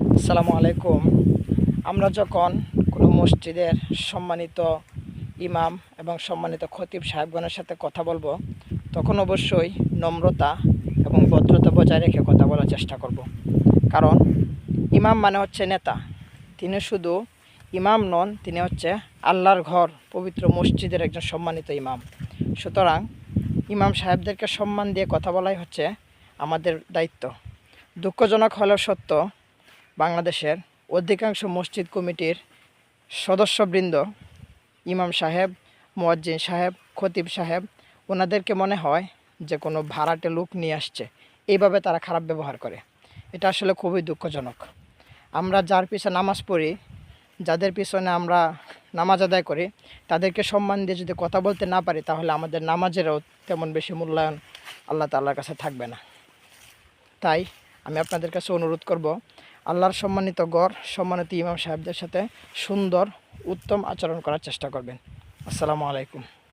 আসসালামু আলাইকুম। আমরা যখন কোনো মসজিদের সম্মানিত ইমাম এবং সম্মানিত খতিব সাহেবগণের সাথে কথা বলব, তখন অবশ্যই নম্রতা এবং ভদ্রতা বজায় রেখে কথা বলার চেষ্টা করব। কারণ ইমাম মানে হচ্ছে নেতা। তিনি শুধু ইমাম নন, তিনি হচ্ছে আল্লাহর ঘর, পবিত্র মসজিদের একজন সম্মানিত ইমাম। সুতরাং ইমাম সাহেবদেরকে সম্মান দিয়ে কথা বলাই হচ্ছে আমাদের দায়িত্ব। দুঃখজনক হলেও সত্য বাংলাদেশের অধিকাংশ মসজিদ কমিটির সদস্যবৃন্দ ইমাম সাহেব, মুয়াজ্জিন সাহেব, খতিব সাহেব, ওনাদেরকে মনে হয় যে কোনো ভাড়াটে লোক নিয়ে আসছে। এইভাবে তারা খারাপ ব্যবহার করে। এটা আসলে খুবই দুঃখজনক। আমরা যার পিছনে নামাজ পড়ি, যাদের পিছনে আমরা নামাজ আদায় করি, তাদেরকে সম্মান দিয়ে যদি কথা বলতে না পারি, তাহলে আমাদের নামাজেরও তেমন বেশি মূল্যায়ন আল্লাহ তাল্লার কাছে থাকবে না। তাই আমি আপনাদের কাছে অনুরোধ করব আল্লাহর সম্মানিত গড়, সম্মানিত ইমাম সাহেবদের সাথে সুন্দর, উত্তম আচরণ করার চেষ্টা করবেন। আসসালামু আলাইকুম।